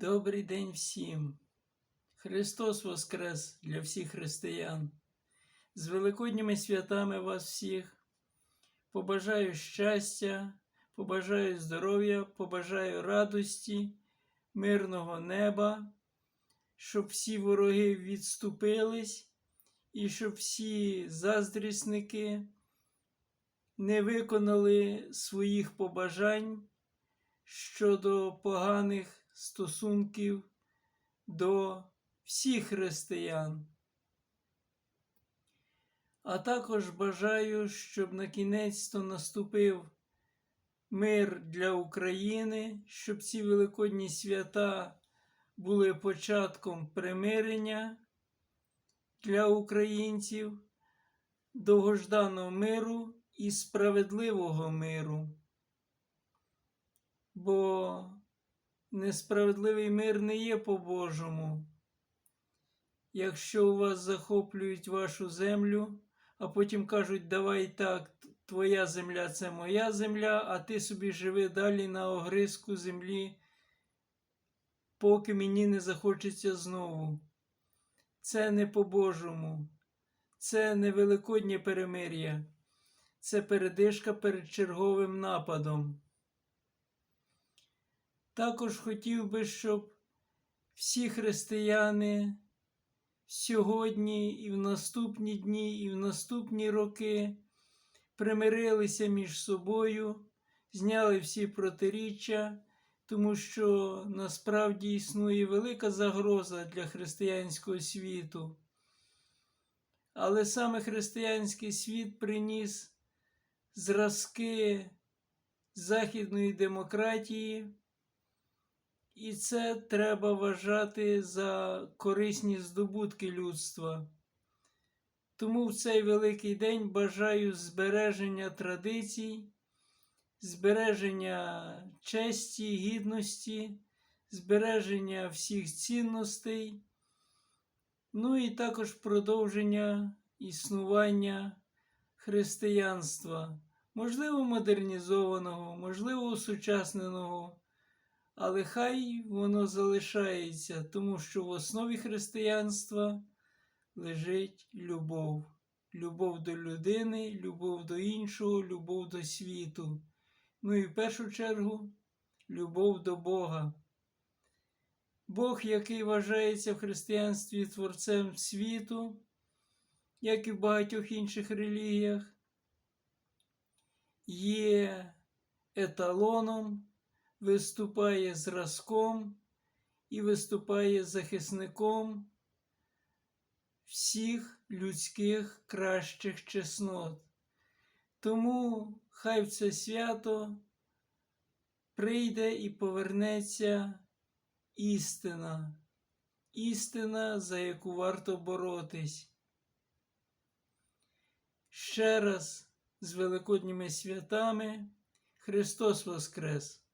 Добрий день всім! Христос Воскрес для всіх християн. З Великодніми святами вас всіх. Побажаю щастя, побажаю здоров'я, побажаю радості, мирного неба, щоб всі вороги відступились і щоб всі заздрісники не виконали своїх побажань щодо поганих стосунків до всіх християн. А також бажаю, щоб на кінець то наступив мир для України, щоб ці великодні свята були початком примирення для українців, довгожданого миру і справедливого миру. Бо несправедливий мир не є по-божому. Якщо у вас захоплюють вашу землю, а потім кажуть, давай так, твоя земля це моя земля, а ти собі живи далі на огризку землі, поки мені не захочеться знову. Це не по-божому, це не великоднє перемир'я, це передишка перед черговим нападом. Також хотів би, щоб всі християни сьогодні і в наступні дні, і в наступні роки примирилися між собою, зняли всі протиріччя, тому що насправді існує велика загроза для християнського світу. Але саме християнський світ приніс зразки західної демократії. І це треба вважати за корисні здобутки людства. Тому в цей великий день бажаю збереження традицій, збереження честі, гідності, збереження всіх цінностей, ну і також продовження існування християнства, можливо, модернізованого, можливо, осучасненого але хай воно залишається, тому що в основі християнства лежить любов. Любов до людини, любов до іншого, любов до світу. Ну і в першу чергу любов до Бога. Бог, який вважається в християнстві Творцем світу, як і в багатьох інших релігіях, є еталоном виступає зразком і виступає захисником всіх людських кращих чеснот. Тому хай в це свято прийде і повернеться істина, істина, за яку варто боротись. Ще раз з Великодніми святами Христос Воскрес!